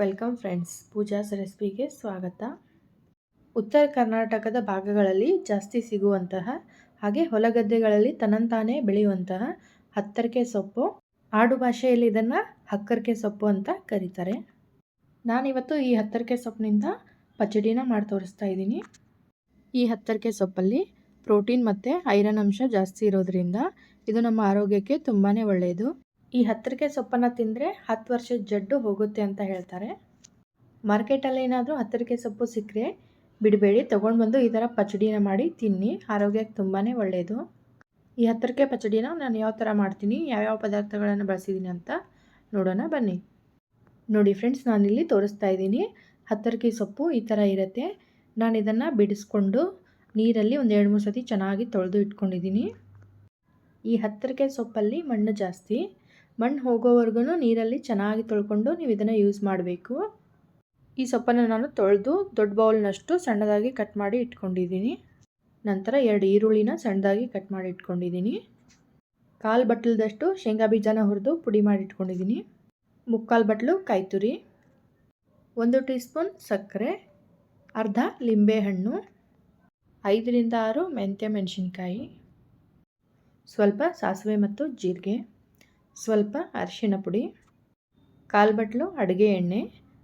Welcome friends, Pooja's ರೆಸಿಪಿಗೆ ಸ್ವಾಗತ. ಉತ್ತರ ಕರ್ನಾಟಕದ ಭಾಗಗಳಲ್ಲಿ ಜಾಸ್ತಿ ಸಿಗುವಂತಹ ಹಾಗೆ ಹೊಲಗದ್ದೆಗಳಲ್ಲಿ ತನ್ನಂತಾನೇ ಬೆಳೆಯುವಂತಹ ಹತ್ತರಿಕೆ ಸೊಪ್ಪು, ಆಡು ಭಾಷೆಯಲ್ಲಿ ಇದನ್ನು ಹಕ್ಕರಿಕೆ ಸೊಪ್ಪು ಅಂತ ಕರೀತಾರೆ. ನಾನಿವತ್ತು ಈ ಹತ್ತರಿಕೆ ಸೊಪ್ಪಿನಿಂದ ಪಚಡಿನ ಮಾಡಿ ತೋರಿಸ್ತಾ ಇದ್ದೀನಿ. ಈ ಹತ್ತರಿಕೆ ಸೊಪ್ಪಲ್ಲಿ ಪ್ರೋಟೀನ್ ಮತ್ತು ಐರನ್ ಅಂಶ ಜಾಸ್ತಿ ಇರೋದ್ರಿಂದ ಇದು ನಮ್ಮ ಆರೋಗ್ಯಕ್ಕೆ ತುಂಬಾ ಒಳ್ಳೆಯದು. ಈ ಹತ್ತರಿಕೆ ಸೊಪ್ಪನ್ನು ತಿಂದರೆ ಹತ್ತು ವರ್ಷ ಜಡ್ಡು ಹೋಗುತ್ತೆ ಅಂತ ಹೇಳ್ತಾರೆ. ಮಾರ್ಕೆಟಲ್ಲಿ ಏನಾದರೂ ಹತ್ತರಿಕೆ ಸೊಪ್ಪು ಸಿಕ್ಕರೆ ಬಿಡಬೇಡಿ ತೊಗೊಂಡು ಬಂದು ಈ ಥರ ಪಚಡಿನ ಮಾಡಿ ತಿನ್ನಿ, ಆರೋಗ್ಯಕ್ಕೆ ತುಂಬಾ ಒಳ್ಳೆಯದು ಈ ಹತ್ತರಿಕೆ ಪಚಡಿನ ನಾನು ಯಾವ ಥರ ಮಾಡ್ತೀನಿ, ಯಾವ್ಯಾವ ಪದಾರ್ಥಗಳನ್ನು ಬಳಸಿದ್ದೀನಿ ಅಂತ ನೋಡೋಣ, ಬನ್ನಿ. ನೋಡಿ ಫ್ರೆಂಡ್ಸ್, ನಾನಿಲ್ಲಿ ತೋರಿಸ್ತಾ ಇದ್ದೀನಿ ಹತ್ತರಿಕೆ ಸೊಪ್ಪು ಈ ಥರ ಇರುತ್ತೆ. ನಾನು ಇದನ್ನು ಬಿಡಿಸ್ಕೊಂಡು ನೀರಲ್ಲಿ ಒಂದು ಎರಡು ಮೂರು ಸತಿ ಚೆನ್ನಾಗಿ ತೊಳೆದು ಇಟ್ಕೊಂಡಿದ್ದೀನಿ. ಈ ಹತ್ತರಿಕೆ ಸೊಪ್ಪಲ್ಲಿ ಮಣ್ಣು ಜಾಸ್ತಿ. ಮಣ್ಣು ಹೋಗೋವರೆಗೂ ನೀರಲ್ಲಿ ಚೆನ್ನಾಗಿ ತೊಳ್ಕೊಂಡು ನೀವು ಇದನ್ನು ಯೂಸ್ ಮಾಡಬೇಕು. ಈ ಸೊಪ್ಪನ್ನು ನಾನು ತೊಳೆದು ದೊಡ್ಡ ಬೌಲ್ನಷ್ಟು ಸಣ್ಣದಾಗಿ ಕಟ್ ಮಾಡಿ ಇಟ್ಕೊಂಡಿದ್ದೀನಿ. ನಂತರ ಎರಡು ಈರುಳ್ಳಿನ ಸಣ್ಣದಾಗಿ ಕಟ್ ಮಾಡಿ ಇಟ್ಕೊಂಡಿದ್ದೀನಿ. ಕಾಲು ಬಟ್ಲದಷ್ಟು ಶೇಂಗಾ ಬೀಜನ ಹುರಿದು ಪುಡಿ ಮಾಡಿ ಇಟ್ಕೊಂಡಿದ್ದೀನಿ. ಮುಕ್ಕಾಲು ಬಟ್ಲು ಕಾಯಿ ತುರಿ ಒಂದು ಟೀ ಸ್ಪೂನ್ ಸಕ್ಕರೆ, ಅರ್ಧ ಲಿಂಬೆಹಣ್ಣು ಐದರಿಂದ ಆರು ಮೆಂತ್ಯ ಮೆಣಸಿನ್ಕಾಯಿ, ಸ್ವಲ್ಪ ಸಾಸಿವೆ ಮತ್ತು ಜೀರಿಗೆ. ಸ್ವಲ್ಪ ಅರಿಶಿಣ ಪುಡಿ, ಕಾಲು ಬಟ್ಲು, ಅಡುಗೆ ಎಣ್ಣೆ,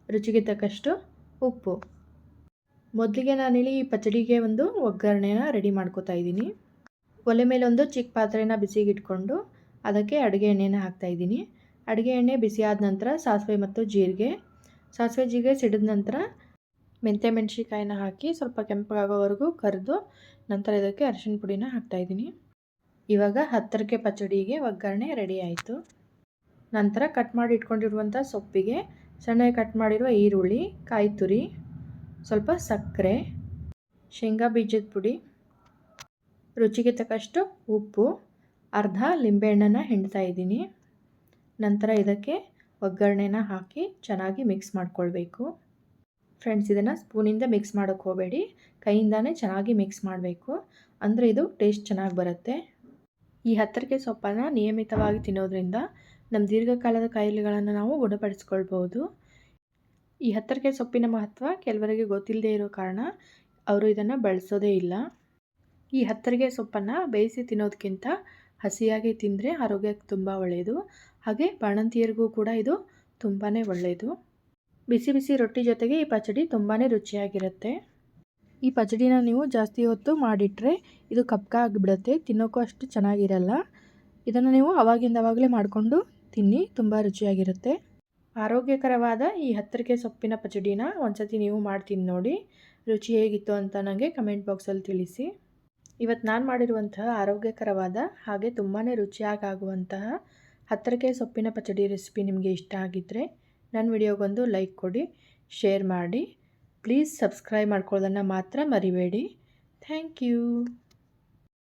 ರುಚಿಗೆ ತಕ್ಕಷ್ಟು ಉಪ್ಪು. ಮೊದಲಿಗೆ ನಾನಿಲ್ಲಿ ಈ ಪಚಡಿಗೆ ಒಂದು ಒಗ್ಗರಣೆನ ರೆಡಿ ಮಾಡ್ಕೋತಾ ಇದ್ದೀನಿ. ಒಲೆ ಮೇಲೆ ಒಂದು ಚಿಕ್ಕ ಪಾತ್ರೆನ ಬಿಸಿಗೆ ಇಟ್ಕೊಂಡು ಅದಕ್ಕೆ ಅಡುಗೆ ಎಣ್ಣೆನ ಹಾಕ್ತಾ ಇದ್ದೀನಿ. ಅಡುಗೆ ಎಣ್ಣೆ ಬಿಸಿ ಆದ ನಂತರ ಸಾಸಿವೆ ಮತ್ತು ಜೀರಿಗೆ. ಸಾಸಿವೆ, ಜೀರಿಗೆ ಸಿಡಿದ ನಂತರ ಮೆಂತ್ಯ ಮೆಣಸಿಕಾಯಿನ ಹಾಕಿ ಸ್ವಲ್ಪ ಕೆಂಪಗಾಗೋವರೆಗೂ ಕರೆದು ನಂತರ ಇದಕ್ಕೆ ಅರಿಶಿನ ಪುಡಿನ ಹಾಕ್ತಾಯಿದ್ದೀನಿ ಇವಾಗ ಹತ್ತರಕ್ಕೆ ಪಚಡಿಗೆ ಒಗ್ಗರಣೆ ರೆಡಿ ಆಯಿತು. ನಂತರ ಕಟ್ ಮಾಡಿ ಇಟ್ಕೊಂಡಿರುವಂಥ ಸೊಪ್ಪಿಗೆ ಸಣ್ಣಗೆ ಕಟ್ ಮಾಡಿರುವ ಈರುಳ್ಳಿ ಕಾಯಿ ತುರಿ ಸ್ವಲ್ಪ ಸಕ್ಕರೆ, ಶೇಂಗಾ ಬೀಜದ ಪುಡಿ, ರುಚಿಗೆ ತಕ್ಕಷ್ಟು ಉಪ್ಪು, ಅರ್ಧ ಲಿಂಬೆಹಣ್ಣನ್ನು ಹಿಂಡ್ತಾ ಇದ್ದೀನಿ. ನಂತರ ಇದಕ್ಕೆ ಒಗ್ಗರಣೆನ ಹಾಕಿ ಚೆನ್ನಾಗಿ ಮಿಕ್ಸ್ ಮಾಡ್ಕೊಳ್ಬೇಕು. ಫ್ರೆಂಡ್ಸ್ ಇದನ್ನು ಸ್ಪೂನಿಂದ ಮಿಕ್ಸ್ ಮಾಡೋಕ್ಕೆ ಹೋಗಬೇಡಿ. ಕೈಯಿಂದಾನೇ ಚೆನ್ನಾಗಿ ಮಿಕ್ಸ್ ಮಾಡಬೇಕು. ಅಂದರೆ ಇದು ಟೇಸ್ಟ್ ಚೆನ್ನಾಗಿ ಬರುತ್ತೆ. ಈ ಹತ್ತರಿಕೆ ಸೊಪ್ಪನ್ನು ನಿಯಮಿತವಾಗಿ ತಿನ್ನೋದ್ರಿಂದ ನಮ್ಮ ದೀರ್ಘಕಾಲದ ಕಾಯಿಲೆಗಳನ್ನು ನಾವು ಗುಣಪಡಿಸ್ಕೊಳ್ಬೋದು ಈ ಹತ್ತರಿಕೆ ಸೊಪ್ಪಿನ ಮಹತ್ವ ಕೆಲವರಿಗೆ ಗೊತ್ತಿಲ್ಲದೆ ಇರೋ ಕಾರಣ ಅವರು ಇದನ್ನು ಬಳಸೋದೇ ಇಲ್ಲ. ಈ ಹತ್ತರಿಗೆ ಸೊಪ್ಪನ್ನು ಬೇಯಿಸಿ ತಿನ್ನೋದಕ್ಕಿಂತ ಹಸಿಯಾಗಿ ತಿಂದರೆ ಆರೋಗ್ಯಕ್ಕೆ ತುಂಬ ಒಳ್ಳೆಯದು ಹಾಗೆ ಬಾಣಂತಿಯರಿಗೂ ಕೂಡ ಇದು ತುಂಬಾ ಒಳ್ಳೆಯದು ಬಿಸಿ ಬಿಸಿ ರೊಟ್ಟಿ ಜೊತೆಗೆ ಈ ಪಚಡಿ ತುಂಬಾ ರುಚಿಯಾಗಿರುತ್ತೆ. ಈ ಪಚಡಿನ ನೀವು ಜಾಸ್ತಿ ಹೊತ್ತು ಮಾಡಿಟ್ರೆ ಇದು ಕಪ್ಕ ಆಗಿಬಿಡುತ್ತೆ ತಿನ್ನೋಕ್ಕೂ ಅಷ್ಟು ಚೆನ್ನಾಗಿರಲ್ಲ. ಇದನ್ನು ನೀವು ಅವಾಗಿಂದ ಅವಾಗಲೇ ಮಾಡಿಕೊಂಡು ತಿನ್ನಿ, ತುಂಬ ರುಚಿಯಾಗಿರುತ್ತೆ. ಆರೋಗ್ಯಕರವಾದ ಈ ಹತ್ತರಿಕೆ ಸೊಪ್ಪಿನ ಪಚಡಿನ ಒಂದ್ಸತಿ ನೀವು ಮಾಡ್ತೀನಿ ನೋಡಿ, ರುಚಿ ಹೇಗಿತ್ತು ಅಂತ ನನಗೆ ಕಮೆಂಟ್ ಬಾಕ್ಸಲ್ಲಿ ತಿಳಿಸಿ. ಇವತ್ತು ನಾನು ಮಾಡಿರುವಂತಹ ಆರೋಗ್ಯಕರವಾದ ಹಾಗೆ ತುಂಬಾ ರುಚಿಯಾಗುವಂತಹ ಹತ್ತರಿಕೆ ಸೊಪ್ಪಿನ ಪಚಡಿ ರೆಸಿಪಿ ನಿಮಗೆ ಇಷ್ಟ ಆಗಿದ್ದರೆ ನನ್ನ ವಿಡಿಯೋಗೊಂದು ಲೈಕ್ ಕೊಡಿ, ಶೇರ್ ಮಾಡಿ. ಪ್ಲೀಸ್ ಸಬ್ಸ್ಕ್ರೈಬ್ ಮಾಡ್ಕೊಳ್ಳೋದನ್ನು ಮಾತ್ರ ಮರಿಬೇಡಿ. Thank you